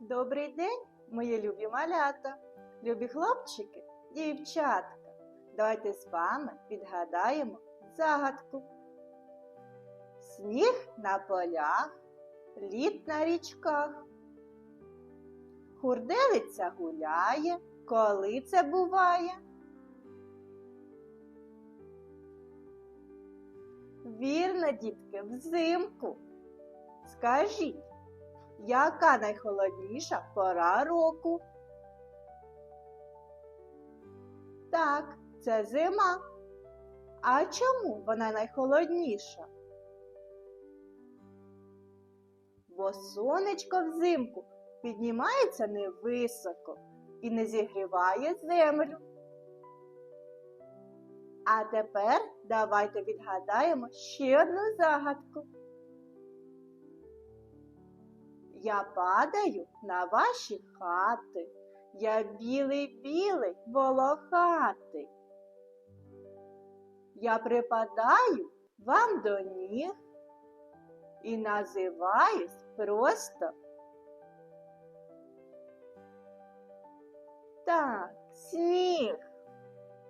Добрий день, мої любі малята, любі хлопчики, дівчатка. Давайте з вами підгадаємо загадку. Сніг на полях, лід на річках. Хурделиця гуляє, коли це буває. Вірно, дітки, взимку. Скажіть, яка найхолодніша пора року? Так, це зима. А чому вона найхолодніша? Бо сонечко взимку піднімається невисоко і не зігріває землю. А тепер давайте відгадаємо ще одну загадку. Я падаю на ваші хати, я білий-білий волохатий. Я припадаю вам до ніг і називаюсь просто. Так, сніг.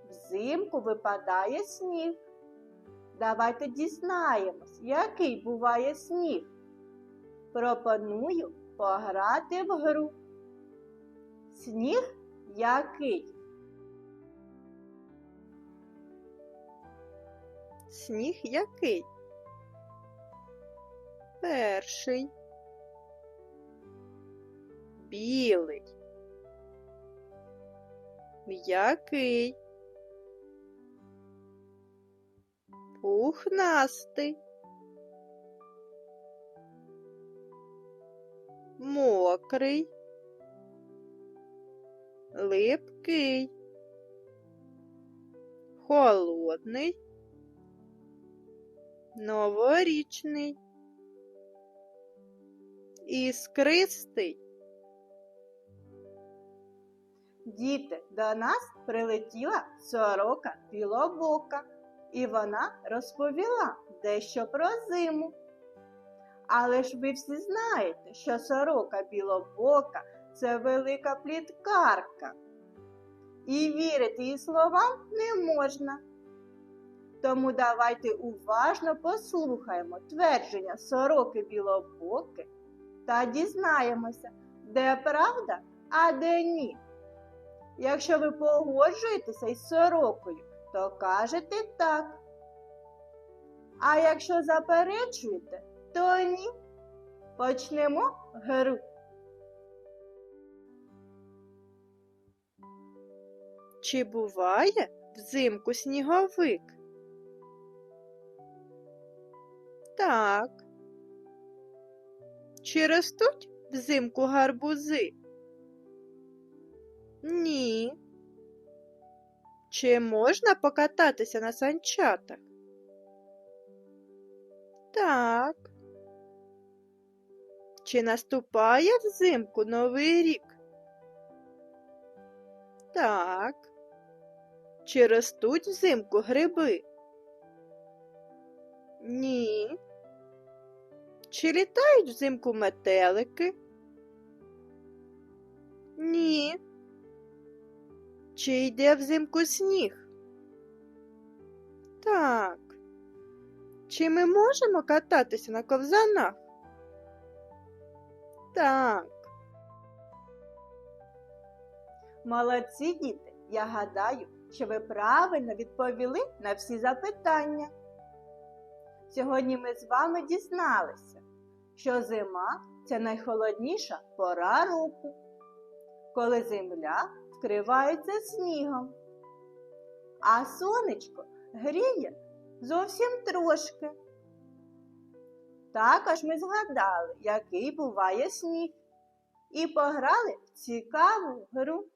Взимку випадає сніг. Давайте дізнаємось, який буває сніг. Пропоную пограти в гру. Сніг який? Сніг який? Перший. Білий. М'який. Пухнастий. Мокрий. Липкий. Холодний. Новорічний. Іскристий. Діти, до нас прилетіла сорока білобока, і вона розповіла дещо про зиму. Але ж ви всі знаєте, що сорока білобока це велика пліткарка. І вірити її словам не можна. Тому давайте уважно послухаємо твердження сороки білобоки та дізнаємося, де правда, а де ні. Якщо ви погоджуєтеся із сорокою, то кажете так. А якщо заперечуєте, то ні. Почнемо гру. Чи буває взимку сніговик? Так. Чи ростуть взимку гарбузи? Ні. Чи можна покататися на санчатах? Так. Чи наступає взимку новий рік? Так. Чи ростуть взимку гриби? Ні. Чи літають взимку метелики? Ні. Чи йде взимку сніг? Так. Чи ми можемо кататися на ковзанах? Так. Молодці діти, я гадаю, що ви правильно відповіли на всі запитання. Сьогодні ми з вами дізналися, що зима це найхолодніша пора року, коли земля вкривається снігом, а сонечко гріє зовсім трошки. Також ми згадали, який буває сніг, і пограли в цікаву гру.